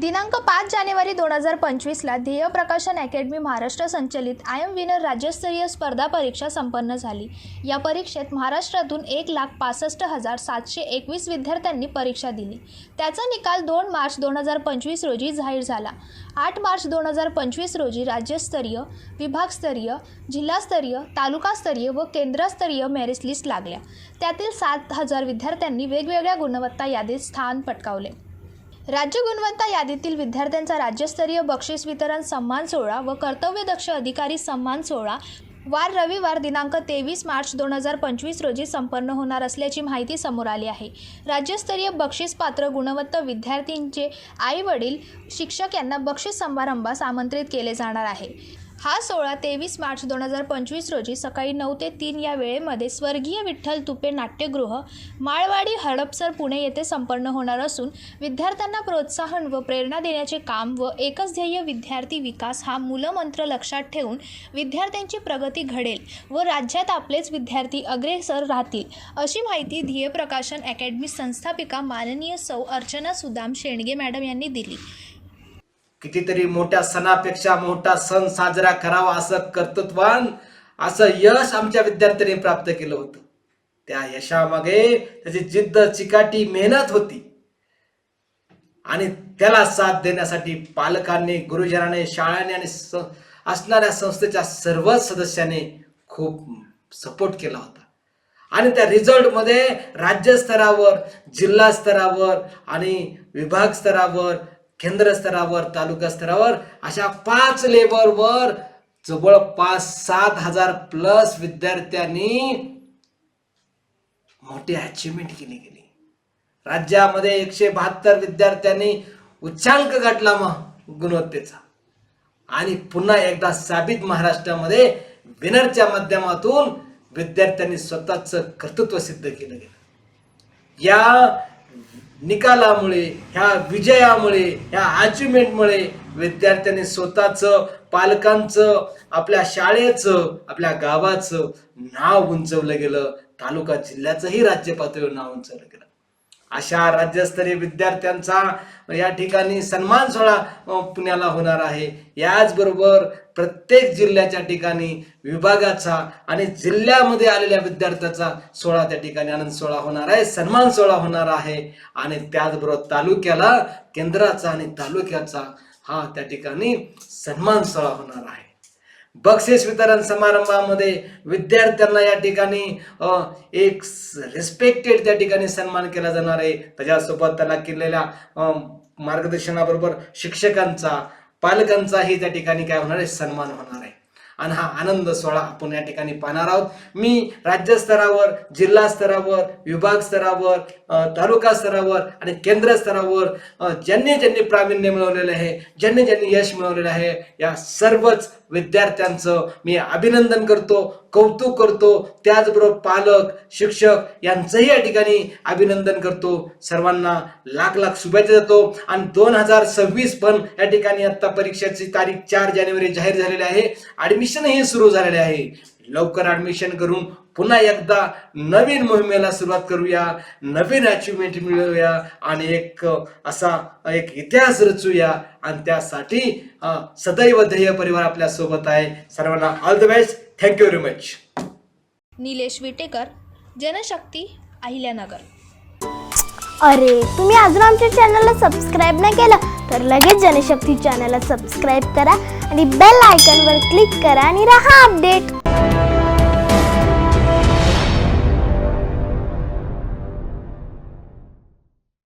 दिनांक पाच जानेवारी दोन हजार पंचवीसला ध्येय प्रकाशन अकॅडमी महाराष्ट्र संचलित आय एम विनर राज्यस्तरीय स्पर्धा परीक्षा संपन्न झाली. या परीक्षेत महाराष्ट्रातून एक लाख पासष्ट हजार सातशे एकवीस विद्यार्थ्यांनी परीक्षा दिली. त्याचा निकाल दोन मार्च दोन हजार पंचवीस रोजी जाहीर झाला. आठ मार्च दोन हजार पंचवीस रोजी राज्यस्तरीय विभागस्तरीय जिल्हास्तरीय तालुकास्तरीय व केंद्रस्तरीय मेरिट लिस्ट लागल्या. त्यातील सात हजार विद्यार्थ्यांनी वेगवेगळ्या गुणवत्ता यादीत स्थान पटकावले. राज्य गुणवत्ता यादीतील विद्यार्थ्यांचा राज्यस्तरीय बक्षीस वितरण सन्मान सोहळा व कर्तव्यदक्ष अधिकारी सन्मान सोहळा वार रविवार दिनांक तेवीस मार्च दोन हजार पंचवीस रोजी संपन्न होणार असल्याची माहिती समोर आली आहे. राज्यस्तरीय बक्षीस पात्र गुणवत्ता विद्यार्थींचे आई वडील शिक्षक यांना बक्षीस समारंभास आमंत्रित केले जाणार आहे. हा सोहळा तेवीस मार्च दोन हजार पंचवीस रोजी सकाळी नऊ ते तीन या वेळेमध्ये स्वर्गीय विठ्ठल तुपे नाट्यगृह माळवाडी हडपसर पुणे येथे संपन्न होणार असून विद्यार्थ्यांना प्रोत्साहन व प्रेरणा देण्याचे काम व एकच ध्येय विद्यार्थी विकास हा मूलमंत्र लक्षात ठेवून विद्यार्थ्यांची प्रगती घडेल व राज्यात आपलेच विद्यार्थी अग्रेसर राहतील अशी माहिती ध्येय प्रकाशन अकॅडमी संस्थापिका माननीय सौ अर्चना सुदाम शेंडगे मॅडम यांनी दिली. कितीतरी मोठ्या सणापेक्षा मोठा सण साजरा करावा असं कर्तृत्वान असं यश आमच्या विद्यार्थ्यांनी प्राप्त केलं होतं. त्या यशामागे त्याची जिद्द चिकाटी मेहनत होती. आणि त्याला साथ देण्यासाठी पालकांनी गुरुजनाने शाळांनी आणि असणाऱ्या संस्थेच्या सर्वच सदस्यांनी खूप सपोर्ट केला होता. आणि त्या रिझल्टमध्ये राज्य स्तरावर जिल्हा स्तरावर आणि विभाग स्तरावर केंद्र स्तरावर तालुका स्तरावर अशा पाच लेवलवर जवळपास सात हजार प्लस विद्यार्थ्यांनी मोठी अचिव्हमेंट केली गेली राज्यामध्ये एकशे बहात्तर विद्यार्थ्यांनी उच्चांक गाठला मग गुणवत्तेचा. आणि पुन्हा एकदा साबित महाराष्ट्रामध्ये विनरच्या माध्यमातून विद्यार्थ्यांनी स्वतःच कर्तृत्व सिद्ध केलं गेलं. या निकालामुळे ह्या विजयामुळे ह्या अचिव्हमेंटमुळे विद्यार्थ्यांनी स्वतःचं पालकांचं आपल्या शाळेचं आपल्या गावाचं नाव उंचवलं गेलं. तालुका जिल्ह्याचंही राज्य पातळीवर नाव उंचवलं गेलं. अशा राज्यस्तरीय विद्यार्थ्यांचा या ठिकाणी सन्मान सोहळा पुण्याला होणार आहे. याचबरोबर प्रत्येक जिल्ह्याच्या ठिकाणी विभागाचा आणि जिल्ह्यामध्ये आलेल्या विद्यार्थ्याचा सोहळा त्या ठिकाणी आनंद सोहळा होणार आहे सन्मान सोहळा होणार आहे. आणि त्याचबरोबर तालुक्याला केंद्राचा आणि तालुक्याचा हा त्या ठिकाणी सन्मान सोहळा होणार आहे. बक्षीस वितरण समारंभामध्ये विद्यार्थ्यांना या ठिकाणी एक रिस्पेक्टेड त्या ठिकाणी सन्मान केला जाणार आहे. त्याच्यासोबत त्याला केलेल्या मार्गदर्शनाबरोबर शिक्षकांचा पालकांचाही त्या ठिकाणी काय होणार आहे सन्मान होणार आहे. आणि हा आनंद सोहळा आपण या ठिकाणी पाहणार आहोत. मी राज्य स्तरावर जिल्हा स्तरावर विभाग स्तरावर तालुका स्तरावर आणि केंद्र स्तरावर ज्यांनी ज्यांनी प्रावीण्य मिळवलेलं आहे ज्यांनी ज्यांनी यश मिळवलेलं आहे या सर्वच विद्यार्थ्यांचं मी अभिनंदन करतो कौतुक करतो. त्याचबरोबर पालक शिक्षक यांचंही या ठिकाणी अभिनंदन करतो. सर्वांना लाख लाख शुभेच्छा देतो. आणि दोन हजार सव्वीस पण या ठिकाणी आता परीक्षेची तारीख चार जानेवारी जाहीर झालेली आहे. ऍडमिशनही सुरू झालेले आहे. लवकर ऍडमिशन करून पुन्हा एकदा नवीन मोहिमेला सुरुवात करूया नवीन अचिव्हमेंट मिळवूया आणि एक असा एक इतिहास रचूया आणि त्यासाठी सदैव ध्येय परिवार आपल्यासोबत आहे. सर्वांना all the best thank you very much Nilesh Vitekar Janshakti Ahilyanagar. अरे तुम्ही अजून आमच्या चॅनलला सबस्क्राईब नाही केलं? तर लगेच जनशक्ती चॅनलला सबस्क्राईब करा आणि बेल आयकनवर क्लिक करा आणि राहा अपडेट.